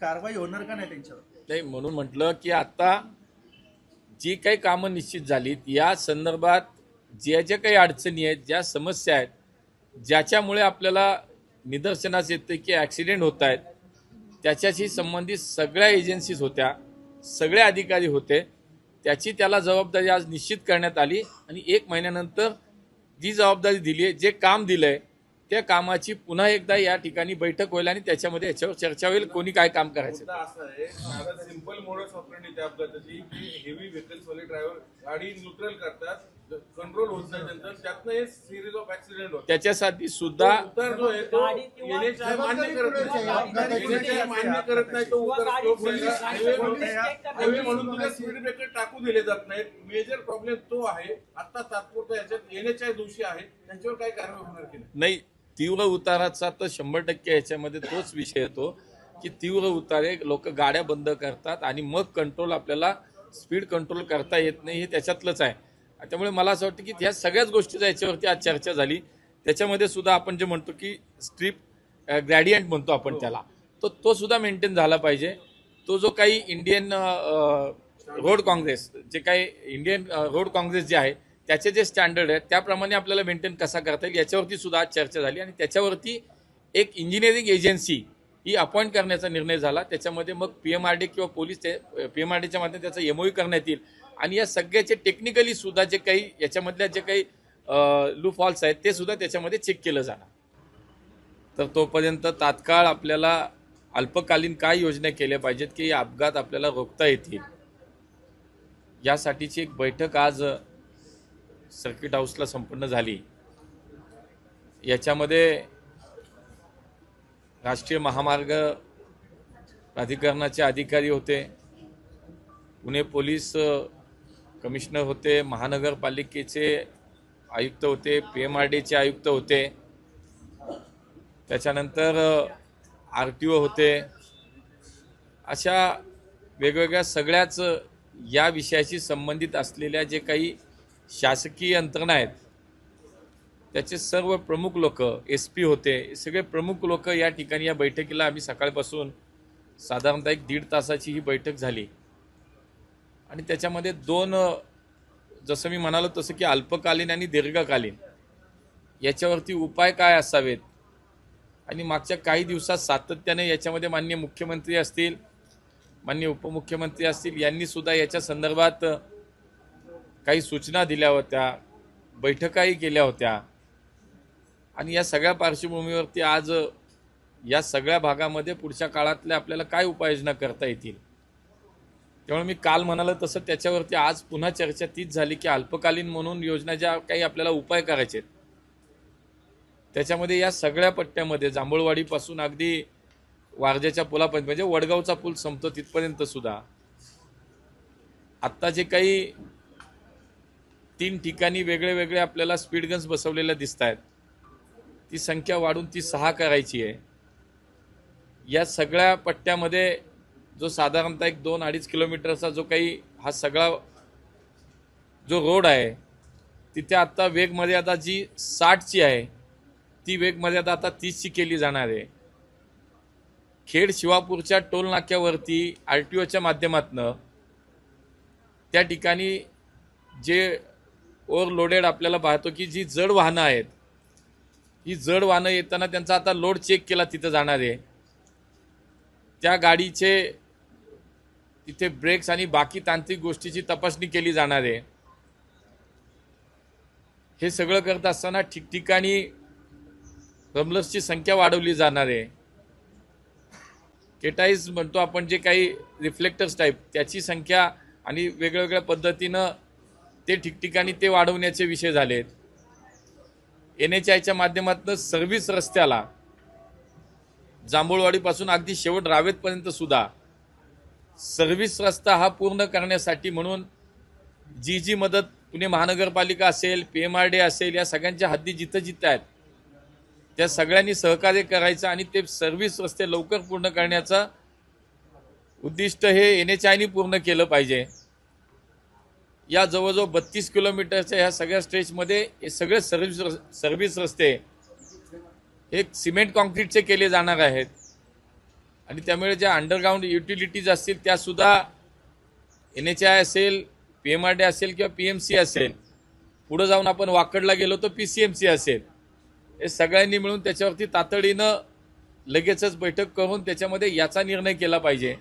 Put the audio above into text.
कारवाई होणार का नाही त्यांच्यावर? नाही म्हणून म्हटलं की आता जी काही कामं निश्चित झालीत या संदर्भात ज्या ज्या काही अडचणी आहेत ज्या समस्या आहेत ज्याच्यामुळे आपल्याला निदर्शनास येतं की ॲक्सिडेंट होत आहेत त्याच्याशी संबंधित सगळ्या एजन्सीज होत्या सगळे अधिकारी होते त्याची त्याला जबाबदारी आज निश्चित करण्यात आली आणि एक महिन्यानंतर जी जबाबदारी दिली आहे जे काम दिलं आहे त्या कामाची पुन्हा एकदा या ठिकाणी बैठक होईल आणि त्याच्यामध्ये याच्यावर चर्चा होईल कोणी काय काम करायचं. असा आहे आता सिंपल मोडस ऑपरेंडी त्या अपघाताची की हेवी व्हेकल्स वाले ड्रायव्हर गाडी न्यूट्रल करतात कंट्रोल होत नाही त्यांचं त्यातनं हे सिरीज ऑफ ऍक्सिडेंट होतात. त्याच्यासाठी सुद्धा उतार जो आहे तो मान्य करत नाही. मान्य करत नाही तो उतार तो हायवे म्हणून तुला स्पीड ब्रेकर टाकू दिले जात नाहीत मेजर प्रॉब्लेम तो आहे आता तात्पुरता याच्यात एनएचआय दोषी आहे त्यांच्यावर काय कारवाई होणार की नाही तीव्र उताराचा तर शंभर टक्के याच्यामध्ये तोच विषय येतो की तीव्र उतारे लोक गाड्या बंद करतात आणि मग कंट्रोल आपल्याला स्पीड कंट्रोल करता येत नाही हे त्याच्यातलंच आहे. त्यामुळे मला असं वाटतं की ह्या सगळ्याच गोष्टीचा याच्यावरती आज चर्चा झाली. त्याच्यामध्ये सुद्धा आपण जे म्हणतो की स्ट्रीप ग्रॅडियंट म्हणतो आपण त्याला तो तो सुद्धा मेंटेन झाला पाहिजे. तो जो काही इंडियन रोड काँग्रेस जे काही इंडियन रोड काँग्रेस जे आहे त्याचे जे स्टँडर्ड आहेत त्याप्रमाणे आपल्याला मेंटेन कसा करता येईल याच्यावरती सुद्धा आज चर्चा झाली आणि त्याच्यावरती एक इंजिनिअरिंग एजन्सी ही अपॉइंट करण्याचा निर्णय झाला. त्याच्यामध्ये मग पी एम आर डी किंवा पोलीस पी एम आर डीच्या माध्यमातून त्याचा ओ करण्यात येईल. आणि या सगळ्याचे टेक्निकली सुद्धा जे काही याच्यामधल्या जे काही लू फॉल्स आहेत ते सुद्धा त्याच्यामध्ये चेक केलं जाणार. तर तोपर्यंत तात्काळ आपल्याला अल्पकालीन काय योजना केल्या पाहिजेत की हे अपघात आपल्याला रोखता येतील? यासाठीची एक बैठक आज सर्किट हाऊसला संपन्न झाली. याच्यामध्ये राष्ट्रीय महामार्ग प्राधिकरणाचे अधिकारी होते. पुणे पोलीस कमिशनर होते महानगरपालिकेचे आयुक्त होते पी एम आर डीचे आयुक्त होते. त्याच्यानंतर आर टी ओ होते. अशा वेगवेगळ्या सगळ्याच या विषयाशी संबंधित असलेल्या जे काही शासकीय यंत्रणा आहेत. त्याचे सर्व प्रमुख लोक एस पी होते सगळे प्रमुख लोक या ठिकाणी या बैठकीला आम्ही सकाळपासून साधारणतः एक दीड तासाची ही बैठक झाली. आणि त्याच्यामध्ये दोन जसं मी म्हणालो तसं की अल्पकालीन आणि दीर्घकालीन. याच्यावरती उपाय काय असावेत? आणि मागच्या काही दिवसात सातत्याने याच्यामध्ये माननीय मुख्यमंत्री असतील माननीय उपमुख्यमंत्री असतील यांनीसुद्धा याच्या संदर्भात काही सूचना दिल्या होत्या बैठकाही केल्या होत्या. आणि या सगळ्या पार्श्वभूमीवरती आज या सगळ्या भागामध्ये पुढच्या काळातल्या आपल्याला काय उपाययोजना करता येतील? त्यामुळे मी काल म्हणालं तसं त्याच्यावरती आज पुन्हा चर्चा तीच झाली की अल्पकालीन म्हणून योजना ज्या काही आपल्याला उपाय करायचे आहेत त्याच्यामध्ये या सगळ्या पट्ट्यामध्ये जांभूळवाडीपासून अगदी वारज्याच्या पुलापर्यंत म्हणजे वडगावचा पूल संपतो तिथपर्यंत सुद्धा. आत्ता जे काही तीन ठिकाणी वेगळे वेगळे आपल्याला स्पीड गन्स बसवलेल्या दिसत आहेत ती संख्या वाढून ती सहा करायची आहे. या सगळ्या पट्ट्यामध्ये जो साधारणतः एक दोन अडीच किलोमीटरचा जो काही हा सगळा जो रोड आहे तिथे आत्ता वेगमर्यादा जी साठची आहे ती वेगमर्यादा आता तीसची केली जाणार आहे. खेड शिवापूरच्या टोल नाक्यावरती आर टी ओच्या माध्यमातनं त्या ठिकाणी जे ओव्हरलोडेड आपल्याला पाहतो की जी जड वाहनं आहेत ही जड वाहनं येताना त्यांचा आता लोड चेक केला तिथं जाणार आहे. त्या गाडीचे तिथे ब्रेक्स आणि बाकी तांत्रिक गोष्टीची तपासणी केली जाणार आहे. हे सगळं करत असताना ठिकठिकाणी रमलर्सची संख्या वाढवली जाणार आहे. केटाईज म्हणतो आपण जे काही रिफ्लेक्टर्स टाईप त्याची संख्या आणि वेगवेगळ्या पद्धतीनं ते ठिकठिकाणी ते वाढवण्याचे विषय झालेत. एन एच आयच्या माध्यमातून सर्व्हिस रस्त्याला जांभूळवाडीपासून अगदी शेवट रावेतपर्यंत सुद्धा सर्व्हिस रस्ता हा पूर्ण करण्यासाठी म्हणून जी जी मदत पुणे महानगरपालिका असेल पी एम आर डी असेल या सगळ्यांच्या हद्दी जिथं जिथं आहेत त्या सगळ्यांनी सहकार्य करायचं आणि ते सर्व्हिस रस्ते लवकर पूर्ण करण्याचं उद्दिष्ट हे एन एच आयनी पूर्ण केलं पाहिजे. या जवळजवळ बत्तीस किलोमीटरच्या ह्या सगळ्या स्ट्रेचमध्ये हे सगळे सर्व्हिस सर्व्हिस रस्ते हे सिमेंट कॉन्क्रीटचे केले जाणार आहेत. आणि त्यामुळे ज्या अंडरग्राऊंड युटिलिटीज असतील त्यासुद्धा एन एच आय असेल पी एम आर डी असेल किंवा पी एम सी असेल पुढं जाऊन आपण वाकडला गेलो तर पी सी एम सी असेल. हे सगळ्यांनी मिळून त्याच्यावरती तातडीनं लगेचच बैठक करून त्याच्यामध्ये याचा निर्णय केला पाहिजे.